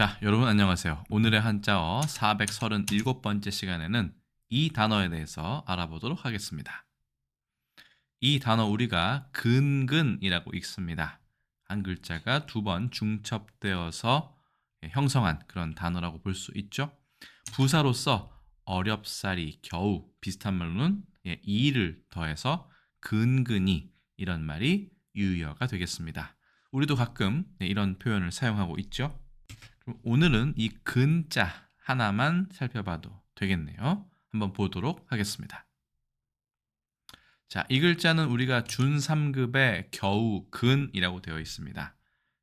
자, 여러분 안녕하세요. 오늘의 한자어 437번째 시간에는 이 단어에 대해서 알아보도록 하겠습니다. 이 단어 우리가 근근이라고 읽습니다. 한 글자가 두 번 중첩되어서 형성한 그런 단어라고 볼 수 있죠. 부사로서 어렵사리, 겨우 비슷한 말로는 예, 이를 더해서 근근히 이런 말이 유효가 되겠습니다. 우리도 가끔 네, 이런 표현을 사용하고 있죠. 오늘은 이 근자 하나만 살펴봐도 되겠네요. 한번 보도록 하겠습니다. 자, 이 글자는 우리가 준 3급의 겨우 근이라고 되어 있습니다.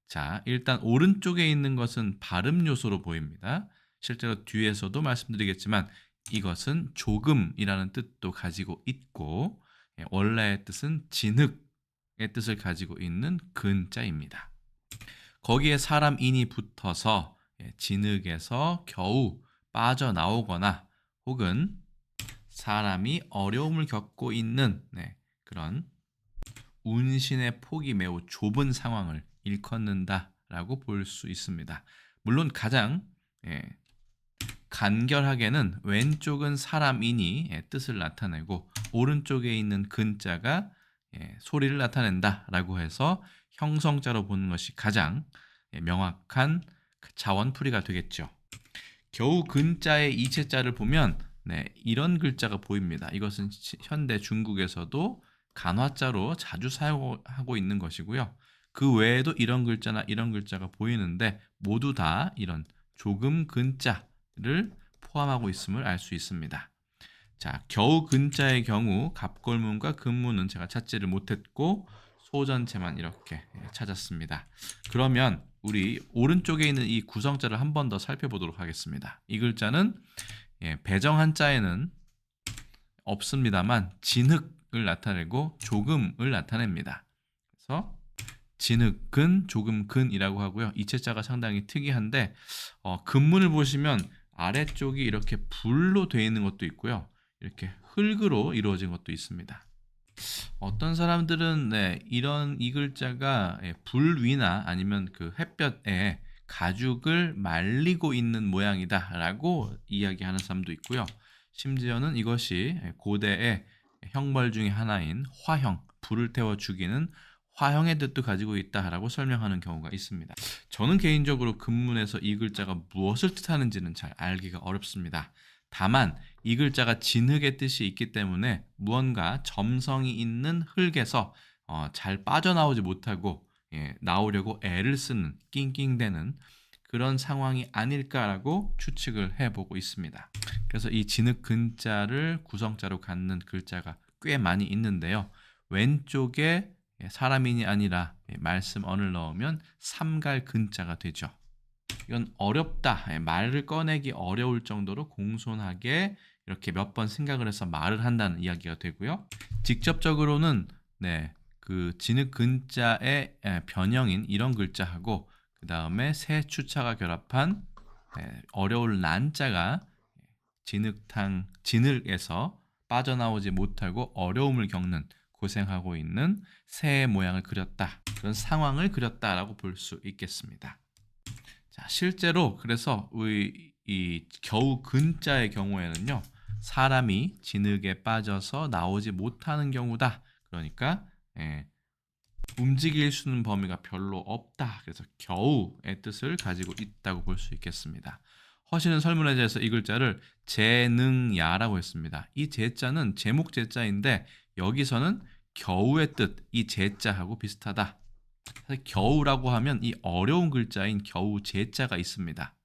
자, 일단 오른쪽에 있는 것은 발음 요소로 보입니다. 실제로 뒤에서도 말씀드리겠지만 이것은 조금이라는 뜻도 가지고 있고 예, 원래의 뜻은 진흙의 뜻을 가지고 있는 근자입니다. 거기에 사람 인이 붙어서 예, 진흙에서 겨우 빠져나오거나 혹은 사람이 어려움을 겪고 있는 네, 그런 운신의 폭이 매우 좁은 상황을 일컫는다라고 볼 수 있습니다. 물론 가장 예, 간결하게는 왼쪽은 사람이니 예, 뜻을 나타내고 오른쪽에 있는 근자가 예, 소리를 나타낸다라고 해서 형성자로 보는 것이 가장 예, 명확한 그 자원풀이가 되겠죠. 겨우 근자의 이체자를 보면 네, 이런 글자가 보입니다. 이것은 현대 중국에서도 간화자로 자주 사용하고 있는 것이고요. 그 외에도 이런 글자나 이런 글자가 보이는데 모두 다 이런 조금 근자를 포함하고 있음을 알 수 있습니다. 자, 겨우 근자의 경우 갑골문과 근문은 제가 찾지를 못했고 소전체만 이렇게 찾았습니다. 그러면 우리 오른쪽에 있는 이 구성자를 한 번 더 살펴보도록 하겠습니다. 이 글자는 예, 배정 한자에는 없습니다만 진흙을 나타내고 조금을 나타냅니다. 그래서 진흙근, 조금근이라고 하고요. 이체자가 상당히 특이한데 어, 근문을 보시면 아래쪽이 이렇게 불로 되어 있는 것도 있고요. 이렇게 흙으로 이루어진 것도 있습니다. 어떤 사람들은 네, 이런 이 글자가 예, 불 위나 아니면 그 햇볕에 가죽을 말리고 있는 모양이다라고 이야기하는 사람도 있고요. 심지어는 이것이 고대의 형벌 중의 하나인 화형, 불을 태워 죽이는 화형의 뜻도 가지고 있다라고 설명하는 경우가 있습니다. 저는 개인적으로 근문에서 이 글자가 무엇을 뜻하는지는 잘 알기가 어렵습니다. 다만 이 글자가 진흙의 뜻이 있기 때문에 무언가 점성이 있는 흙에서 어, 잘 빠져나오지 못하고 예, 나오려고 애를 쓰는 낑낑대는 그런 상황이 아닐까라고 추측을 해보고 있습니다. 그래서 이 진흙 근자를 구성자로 갖는 글자가 꽤 많이 있는데요. 왼쪽에 사람인이 아니라 말씀 언을 넣으면 삼갈 근자가 되죠. 이건 어렵다. 말을 꺼내기 어려울 정도로 공손하게 이렇게 몇 번 생각을 해서 말을 한다는 이야기가 되고요. 직접적으로는 네, 그 진흙 근자의 변형인 이런 글자하고 그 다음에 새 추차가 결합한 어려울 난자가 진흙탕 진흙에서 빠져나오지 못하고 어려움을 겪는 고생하고 있는 새의 모양을 그렸다 그런 상황을 그렸다라고 볼 수 있겠습니다. 자 실제로 그래서 이, 이 겨우 근자의 경우에는요 사람이 진흙에 빠져서 나오지 못하는 경우다. 그러니까 예, 움직일 수 있는 범위가 별로 없다. 그래서 겨우의 뜻을 가지고 있다고 볼 수 있겠습니다. 허신은 설문에대해서 이 글자를 재능야라고 했습니다. 이 제자는 제목 제자인데 여기서는 겨우의 뜻, 이 제자하고 비슷하다. 겨우라고 하면 이 어려운 글자인 겨우 제자가 있습니다.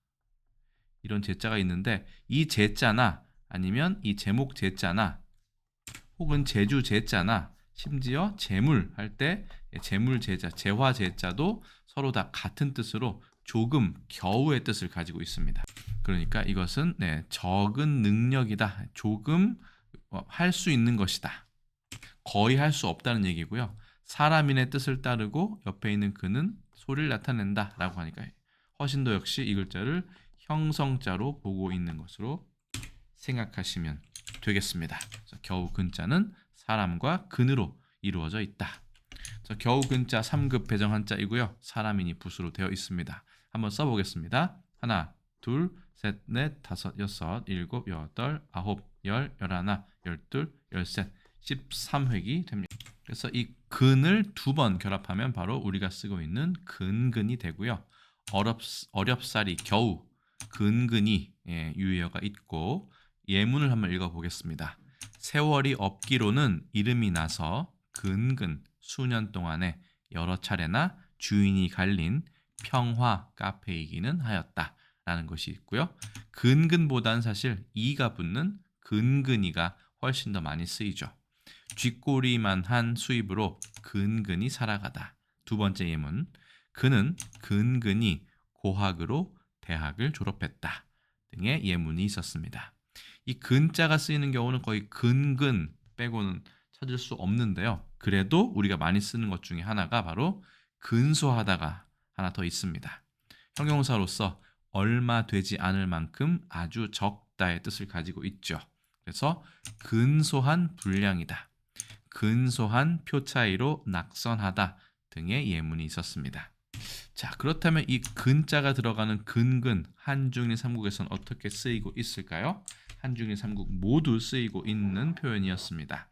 이런 제자가 있는데 이 제자나 아니면 이 제목 제자나 혹은 제주 제자나 심지어 재물 할 때 재물 제자, 재화 제자도 서로 다 같은 뜻으로 조금 겨우의 뜻을 가지고 있습니다. 그러니까 이것은 네, 적은 능력이다. 조금 어, 할수 있는 것이다. 거의 할 수 없다는 얘기고요. 사람인의 뜻을 따르고 옆에 있는 그는 소리를 나타낸다라고 하니까 허신도 역시 이 글자를 형성자로 보고 있는 것으로 생각하시면 되겠습니다. 겨우 근자는 사람과 근으로 이루어져 있다. 겨우 근자 3급 배정 한자이고요. 사람이니 붓으로 되어 있습니다. 한번 써보겠습니다. 하나, 둘, 셋, 넷, 다섯, 여섯, 일곱, 여덟, 아홉, 열, 열하나, 열둘, 열셋, 13획이 됩니다. 그래서 이 근을 두 번 결합하면 바로 우리가 쓰고 있는 근근이 되고요. 어렵, 어렵사리 겨우 근근이 예, 유효가 있고 예문을 한번 읽어보겠습니다. 세월이 없기로는 이름이 나서 근근 수년 동안에 여러 차례나 주인이 갈린 평화 카페이기는 하였다 라는 것이 있고요. 근근보다는 사실 이가 붙는 근근이가 훨씬 더 많이 쓰이죠. 쥐꼬리만 한 수입으로 근근히 살아가다. 두 번째 예문. 그는 근근히 고학으로 대학을 졸업했다. 등의 예문이 있었습니다. 이 근자가 쓰이는 경우는 거의 근근 빼고는 찾을 수 없는데요. 그래도 우리가 많이 쓰는 것 중에 하나가 바로 근소하다가 하나 더 있습니다. 형용사로서 얼마 되지 않을 만큼 아주 적다의 뜻을 가지고 있죠. 그래서 근소한 분량이다. 근소한 표 차이로 낙선하다 등의 예문이 있었습니다. 자, 그렇다면 이 근자가 들어가는 근근 한중일 삼국에서는 어떻게 쓰이고 있을까요? 한중일 삼국 모두 쓰이고 있는 표현이었습니다.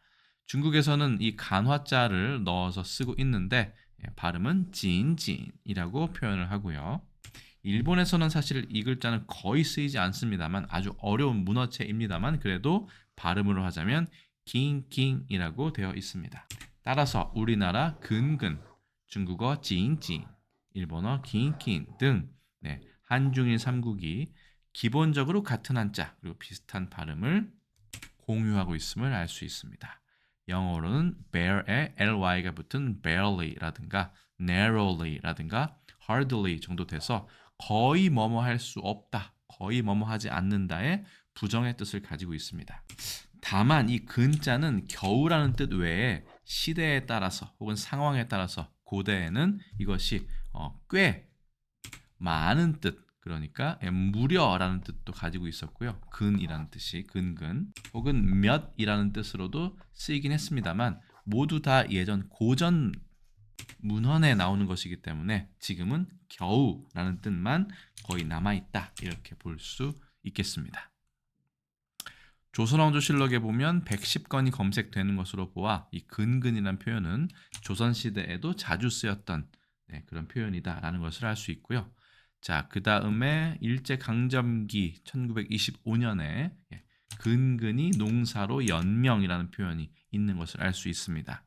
중국에서는 이 간화자를 넣어서 쓰고 있는데 예, 발음은 진진이라고 표현을 하고요. 일본에서는 사실 이 글자는 거의 쓰이지 않습니다만 아주 어려운 문어체입니다만 그래도 발음으로 하자면 킹킹이라고 되어 있습니다. 따라서 우리나라 근근, 중국어 진진, 일본어 킹킹 등 네, 한중일 삼국이 기본적으로 같은 한자 그리고 비슷한 발음을 공유하고 있음을 알 수 있습니다. 영어로는 bear에 ly가 붙은 barely라든가 narrowly라든가 hardly 정도 돼서 거의 뭐뭐 할 수 없다, 거의 뭐뭐 하지 않는다의 부정의 뜻을 가지고 있습니다. 다만 이 근자는 겨우라는 뜻 외에 시대에 따라서 혹은 상황에 따라서 고대에는 이것이 어, 꽤 많은 뜻 그러니까 무려라는 뜻도 가지고 있었고요. 근이라는 뜻이 근근 혹은 몇이라는 뜻으로도 쓰이긴 했습니다만 모두 다 예전 고전 문헌에 나오는 것이기 때문에 지금은 겨우라는 뜻만 거의 남아 있다 이렇게 볼 수 있겠습니다. 조선왕조실록에 보면 110건이 검색되는 것으로 보아 이 근근이라는 표현은 조선 시대에도 자주 쓰였던 네, 그런 표현이다라는 것을 알 수 있고요. 자, 그 다음에 일제 강점기 1925년에 예, 근근히 농사로 연명이라는 표현이 있는 것을 알 수 있습니다.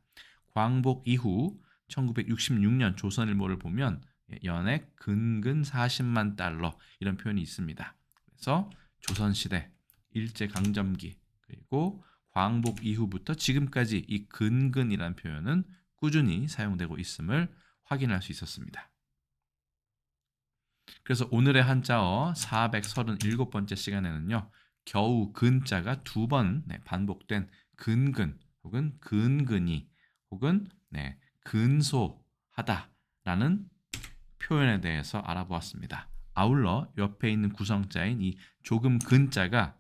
광복 이후 1966년 조선일보를 보면 예, 연액 근근 40만 달러 이런 표현이 있습니다. 그래서 조선시대 일제 강점기 그리고 광복 이후부터 지금까지 이 근근이라는 표현은 꾸준히 사용되고 있음을 확인할 수 있었습니다. 그래서 오늘의 한자어 437번째 시간에는요. 겨우 근자가 두번 네, 반복된 근근 혹은 근근이 혹은 네, 근소하다라는 표현에 대해서 알아보았습니다. 아울러 옆에 있는 구성자인 이 조금 근자가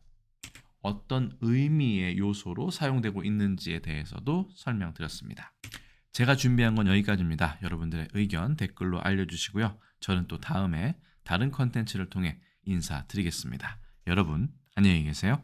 어떤 의미의 요소로 사용되고 있는지에 대해서도 설명드렸습니다. 제가 준비한 건 여기까지입니다. 여러분들의 의견 댓글로 알려주시고요. 저는 또 다음에 다른 컨텐츠를 통해 인사드리겠습니다. 여러분, 안녕히 계세요.